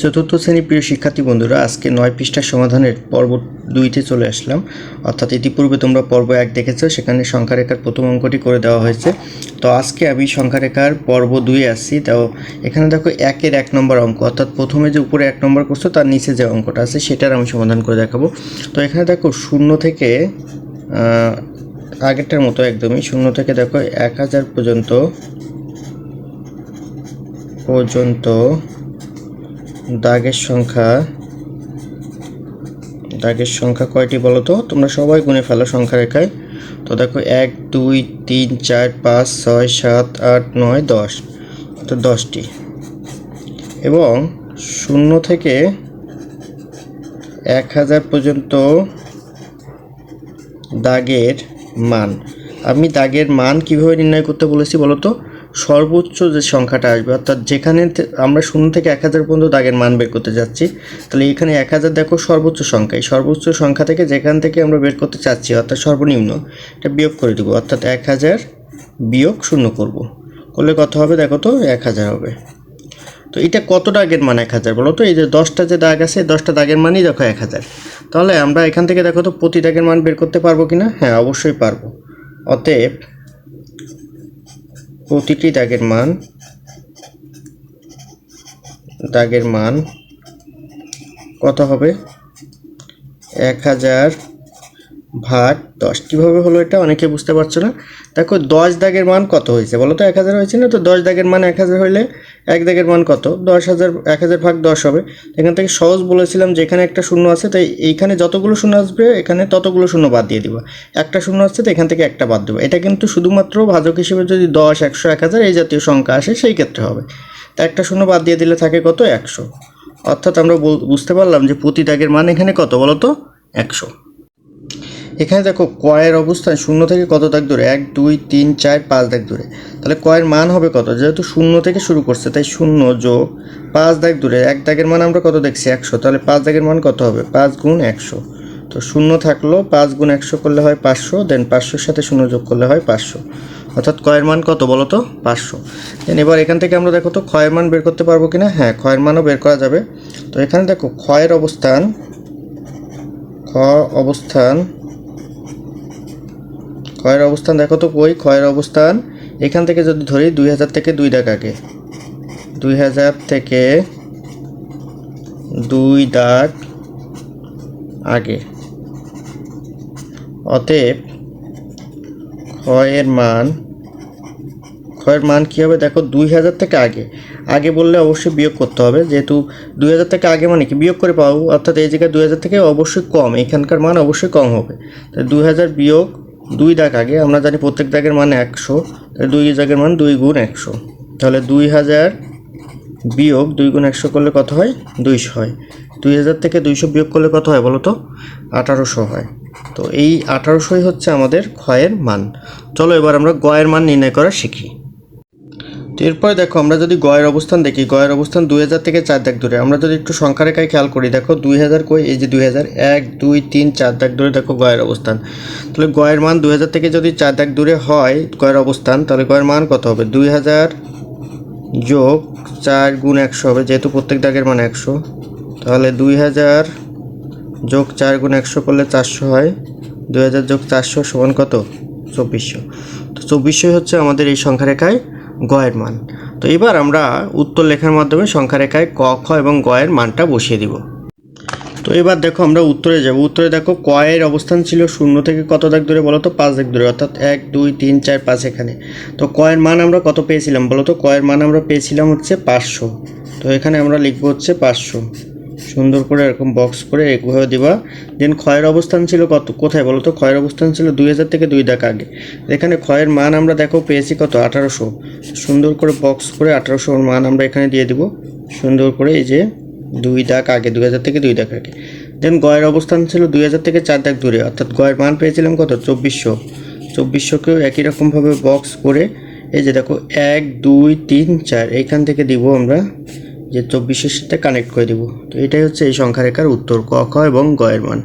চতুর্থ শ্রেণির প্রিয় শিক্ষার্থী বন্ধুরা, আজকে নয় পৃষ্ঠার সমাধানের পর্ব দুইতে চলে আসলাম। অর্থাৎ ইতিপূর্বে তোমরা পর্ব এক দেখেছ, সেখানে সংখ্যারেখার প্রথম অঙ্কটি করে দেওয়া হয়েছে। তো আজকে আমি সংখ্যারেখার পর্ব দুই আসছি। তো এখানে দেখো একের এক নম্বর অঙ্ক, অর্থাৎ প্রথমে যে উপরে এক নম্বর করছ, তার নিচে যে অঙ্কটা আছে, সেটার আমি সমাধান করে দেখাবো। তো এখানে দেখো শূন্য থেকে আগেরটার মতো একদমই, শূন্য থেকে দেখো এক হাজার পর্যন্ত পর্যন্ত দাগের সংখ্যা দাগের সংখ্যা কয়টি বলো তো? তোমরা সবাই গুনে ফেলো সংখ্যা রেখায়। তো দেখো, এক, দুই, তিন, চার, পাঁচ, ছয়, সাত, আট, নয়, দশ। তো দশটি। এবং শূন্য থেকে এক হাজার পর্যন্ত দাগের মান। আমি দাগের মান কীভাবে নির্ণয় করতে বলেছি বলো তো? সর্বোচ্চ যে সংখ্যাটা আসবে, অর্থাৎ যেখানে আমরা শূন্য থেকে এক হাজার পর্যন্ত দাগের মান বের করতে যাচ্ছি, তাহলে এখানে এক হাজার দেখো সর্বোচ্চ সংখ্যা। এই সর্বোচ্চ সংখ্যা থেকে যেখান থেকে আমরা বের করতে চাচ্ছি, অর্থাৎ সর্বনিম্ন, এটা বিয়োগ করে দেবো, অর্থাৎ এক হাজার বিয়োগ শূন্য করব। করলে কত হবে দেখো তো? এক হাজার হবে। তো এটা কত দাগের মান এক হাজার? বলো তো, এই যে দশটা যে দাগ আছে দশটা দাগের মানই দেখো এক হাজার। তাহলে আমরা এখান থেকে দেখো তো প্রতি দাগের মান বের করতে পারব কি না হ্যাঁ অবশ্যই পারব। অতএব প্রতিটি দাগের মান দাগের মান কত হবে? এক হাজার ভাগ দশ। কীভাবে হলো এটা? অনেকে বুঝতে পারছ না। দেখো, দশ দাগের মান কত হয়েছে? বলো তো, এক হাজার হয়েছে না? তো দশ দাগের মান এক হাজার হইলে এক দাগের মান কত? দশ হাজার, এক হাজার ভাগ দশ হবে। এখান থেকে সহজ বলেছিলাম যে এখানে একটা শূন্য আছে, তাই এইখানে যতগুলো শূন্য আসবে, এখানে ততগুলো শূন্য বাদ দিয়ে দিবা। একটা শূন্য আসছে তো এখান থেকে একটা বাদ দেবো। এটা কিন্তু শুধুমাত্র ভাজক হিসেবে যদি দশ, একশো, এক হাজার এই জাতীয় সংখ্যা আসে, সেই ক্ষেত্রে হবে। তা একটা শূন্য বাদ দিয়ে দিলে থাকে কত? একশো। অর্থাৎ আমরা বুঝতে পারলাম যে প্রতি দাগের মান এখানে কত বলো তো একশো। এখানে দেখো কয়ের অবস্থান শূন্য থেকে কত দাগ দূরে? এক, দুই, তিন, চার, পাঁচ দাগ দূরে। তাহলে কয়ের মান হবে কত? যেহেতু শূন্য থেকে শুরু করছে, তাই শূন্য যোগ পাঁচ দাগ দূরে। এক দাগের মান আমরা কত দেখছি? একশো। তাহলে পাঁচ দাগের মান কত হবে? পাঁচ গুণ একশো। তো শূন্য থাকল, পাঁচ গুণ একশো করলে হয় পাঁচশো দেন পাঁচশোর সাথে শূন্য যোগ করলে হয় পাঁচশো। অর্থাৎ কয়ের মান কত বলো তো? পাঁচশো। দেন এবার এখান থেকে আমরা দেখো তো ক্ষয়ের মান বের করতে পারব কিনা? হ্যাঁ ক্ষয়ের মানও বের করা যাবে। তো এখানে দেখো ক্ষয়ের অবস্থান খ অবস্থান ক্ষয়ের অবস্থান, দেখো তো কই, ক্ষয়ের অবস্থান। এখান থেকে যদি ধরি, দুই হাজার থেকে দুই আগে। দুই হাজার থেকে দুই দাগ আগে। অতএব, ক্ষয়ের মান ক্ষয়ের মান কী হবে? দেখো, দুই হাজার থেকে আগে। আগে বললে অবশ্যই বিয়োগ করতে হবে, যেহেতু দুই হাজার থেকে আগে মানে কি? বিয়োগ করে পাবো। অর্থাৎ এই জায়গায় দুই হাজার থেকে অবশ্যই কম, এখানকার মান অবশ্যই কম হবে। তাই দুই হাজার বিয়োগ দুই দাগ আগে, আমরা জানি প্রত্যেক দাগের মান একশো দুই দাগের মান দুই গুণ একশো। তাহলে দুই হাজার বিয়োগ দুই গুণ একশো করলে কত হয়? দুইশো হয়। দুই হাজার থেকে দুইশো বিয়োগ করলে কত হয় বলো তো? আঠারোশো হয়। তো এই আঠারোশোই হচ্ছে আমাদের ক্ষয়ের মান। চলো এবার আমরা গয়ের মান নির্ণয় করা শিখি। এরপরে দেখো, আমরা যদি গয়ের অবস্থান দেখি, গয়ের অবস্থান দুই হাজার থেকে চার দাগ দূরে। আমরা যদি একটু সংখ্যা রেখায় খেয়াল করি, দেখো দুই হাজার কই? এই যে দুই হাজার, এক, দুই, তিন, চার দাগ দূরে দেখো গয়ের অবস্থান। তাহলে গয়ের মান দুই হাজার থেকে যদি চার দাগ দূরে হয় গয়ের অবস্থান, তাহলে গয়ের মান কত হবে? দুই হাজার যোগ চার গুণ একশো হবে, যেহেতু প্রত্যেক দাগের মান একশো। তাহলে দুই হাজার যোগ চার গুণ একশো করলে চারশো হয়। দুই হাজার যোগ চারশো সমান কত? চব্বিশশো। তো চব্বিশশোই হচ্ছে আমাদের এই সংখ্যা রেখায় গয়ের মান। তো এবার আমরা উত্তর লেখার মাধ্যমে সংখ্যা রেখায় ক, খ এবং গয়ের মানটা বসিয়ে দিব। তো এবার দেখো আমরা উত্তরে যাব। উত্তরে দেখো কয়ের অবস্থান ছিল শূন্য থেকে কত দাগ দূরে বলো তো পাঁচ দাগ দূরে অর্থাৎ এক, দুই, তিন, চার, পাঁচ এখানে। তো কয়ের মান আমরা কত পেয়েছিলাম বলো তো কয়ের মান আমরা পেয়েছিলাম হচ্ছে পাঁচশো। তো এখানে আমরা লিখব হচ্ছে পাঁচশো। সুন্দর করে এরকম বক্স করে একভাবে দিবা। দেন ক্ষয়ের অবস্থান ছিল কত? কোথায় বলো তো? ক্ষয়ের অবস্থান ছিল দুই হাজার থেকে দুই দাগ আগে। এখানে ক্ষয়ের মান আমরা দেখো পেয়েছি কত? আঠারোশো। সুন্দর করে বক্স করে আঠারোশোর মান আমরা এখানে দিয়ে দিব। সুন্দর করে এই যে দুই দাগ আগে, দুই হাজার থেকে দুই দাগ আগে। দেন গয়ের অবস্থান ছিল দুই হাজার থেকে চার দাগ দূরে। অর্থাৎ গয়ের মান পেয়েছিলাম কত? চব্বিশশো। চব্বিশশোকেও একই রকমভাবে বক্স করে এই যে দেখো, এক, দুই, তিন, চার। এইখান থেকে দিব আমরা যে চব্বিশের সাথে কানেক্ট করে দেবো। তো এটাই হচ্ছে এই সংখ্যা রেখার উত্তর ক, খ এবং গয়ের মান।